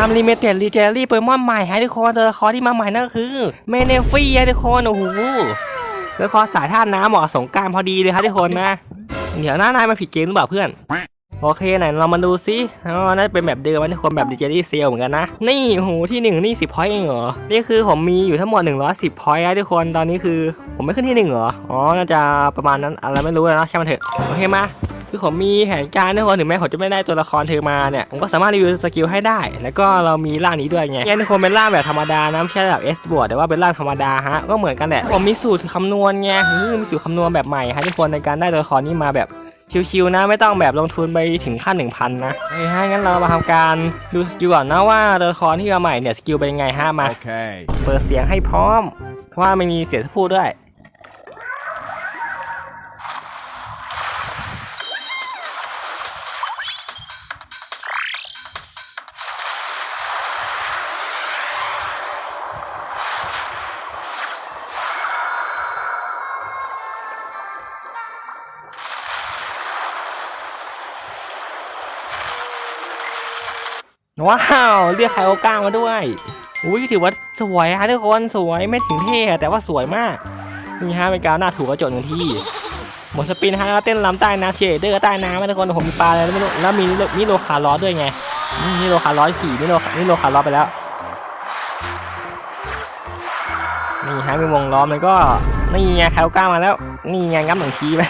ามลิมิเต็ดรีเจอรี่โปเกมอนใหม่ฮะทุกคนตัวละครที่มาใหม่นั่นก็คือเมเนฟี่ฮะทุกคนโอ้โหแล้วคอสายท่าน้ำเหมาะสงการพอดีเลยฮะทุกคนนะ เดี๋ยวหน้านายมาผิดเกมหรือเปล่าเพื่อน โอเคไหนเรามาดูซิอ๋อน่าจะเป็นแบบเดิมนะทุกคนแบบดิจิทัลเซลเหมือนกันนะ นี่โหที่หนึ่งนี่สิบพอยต์เองเหรอ นี่คือผมมีอยู่ทั้งหมด 110พอยต์นะทุกคนตอนนี้คือ ผมไม่ขึ้นที่หนึ่งเหรอ อ๋อ น่าจะประมาณนั้นอะไรไม่รู้นะช่างมันเถอะ โอเคมา คือผมมีแผนการนะทุกคนถึงแม้ผมจะไม่ได้ตัวละครเธอมาเนี่ยผมก็สามารถรีวิวสกิลให้ได้ แล้วก็เรามีร่างนี้ด้วยไงเนี่ยทุกคนเป็นร่างแบบธรรมดานะไม่ใช่แบบเอสบวกแต่ว่าเป็นร่างธรรมดาฮะก็เหมือนกันแหละผมมีสูตรคำนวณไงอืมมีสูตรคำนวณแบบใหม่ฮะทุกคนในการได้ตัวละครนี้มาแบบชิวๆนะไม่ต้องแบบลงทุนไปถึงขั้น 1,000 นะเฮ้ยฮะงั้นเรามาทำการดูสกิลก่อนนะว่าตัวละครที่มาใหม่เนี่ยสกิลเป็นยังไงฮะมา Okay. เปิดเสียงให้พร้อม เพราะว่าไม่มีเสียงพูดด้วย ว้าวเรียกไคโอก้ามาด้วยอุ้ยถือว่าสวยฮะทุกคนสวยไม่ถึงเท่แต่ว่าสวยมากนี่ฮะเป็นการหน้าถูกกระจกหนึ่งที่หมดสปินฮะแล้วเต้นลำใต้น้ำเชดเดอร์ใต้น้ำนะทุกคนผมมีปลาอะไรไม่รู้แล้วมีมิโลคาร์ลอด้วยไงอืมมิโลคาร์ลอสขี่มิโลมิโลคาร์ลอไปแล้วนี่ฮะมีวงล้อมแล้วก็นี่ไงไคโอก้ามาแล้วนี่ไงงับหนึ่งทีไป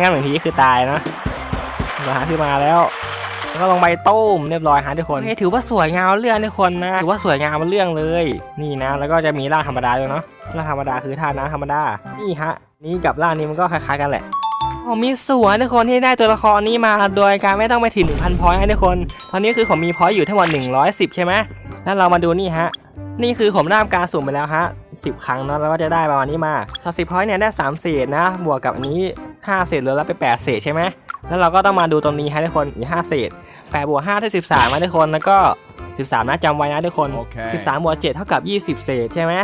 งับหนึ่งทีคือตายนะมาหาขึ้นมาแล้ว แล้วก็ลงใบต้มเรียบร้อยฮะทุกคนเฮ้ยถือว่าสวยงามเรื่องทุกคนนะถือว่าสวยงามเรื่องเลย นี่นะ แล้วก็จะมีร่างธรรมดาด้วยเนาะร่างธรรมดาคือท่าน้ำธรรมดานี่ฮะนี่กับร่างนี้มันก็คล้ายๆกันแหละผมมีสวยทุกคนที่ได้ตัวละครนี้มาโดยการไม่ต้องไปถึง1,000พอยต์ให้ทุกคน ตอนนี้คือผมมีพอยต์อยู่ทั้งหมด110 ใช่ไหมแล้วเรามาดูนี่ฮะนี่คือผมได้ทำการสุ่มไปแล้วฮะ10 ครั้งเนาะแล้วก็จะได้ประมาณนี้มาสักสิบพอยต์เนี่ยได้3เศษนะบวกกับอันนี้5เศษเหลือแล้วไป8เศษใช่ไหม แล้วเราก็ต้องมาดูตรงนี้ให้ทุกคนอีก5เศษแปดบวกห้าได้สิบสามนะทุกคนแล้วก็สิบสามนะจำไว้นะทุกคนโอเคสิบสามบวกเจ็ดเท่ากับยี่สิบเศษใช่ไหม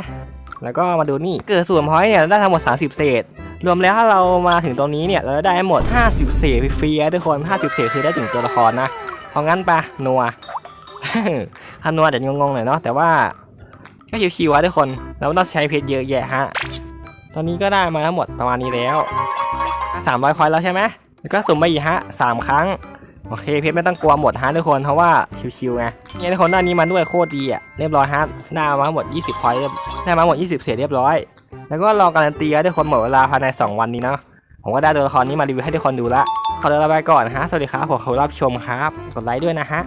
แล้วก็มาดูนี่เกิดส่วนพอยต์เนี่ยได้ทั้งหมด 30 เศษ รวมแล้วถ้าเรามาถึงตรงนี้เนี่ยเราจะได้ทั้งหมด 50 เศษฟรีๆนะทุกคน 50 เศษคือได้ถึงตัวละครนะเพราะงั้นปะนัวถ้านัวจะงงๆหน่อยเนาะแต่ว่าก็ชิวๆวะทุกคนเราไม่ต้องใช้เพชรเยอะแยะฮะตอนนี้ก็ได้มาทั้งหมดประมาณนี้แล้ว 300พอยต์แล้วใช่ไหม แล้วก็สุ่มไปอีกฮะสามครั้ง โอเคเพชรไม่ต้องกลัวหมดฮะทุกคนเพราะว่าชิวๆไงเนี่ยทุกคนด้านนี้มาด้วยโคตรดีอะเรียบร้อยฮะหน้ามาหมด 20พอยต์หน้ามาหมด 20เสียเรียบร้อย แล้วก็รอการันตีให้ทุกคนหมดเวลาภายใน 2 วันนี้เนาะผมก็ได้ตัวละครนี้มารีวิวให้ทุกคนดูละขอลาไปก่อนฮะสวัสดีครับผมขอบคุณรับชมครับกดไลค์ด้วยนะฮะ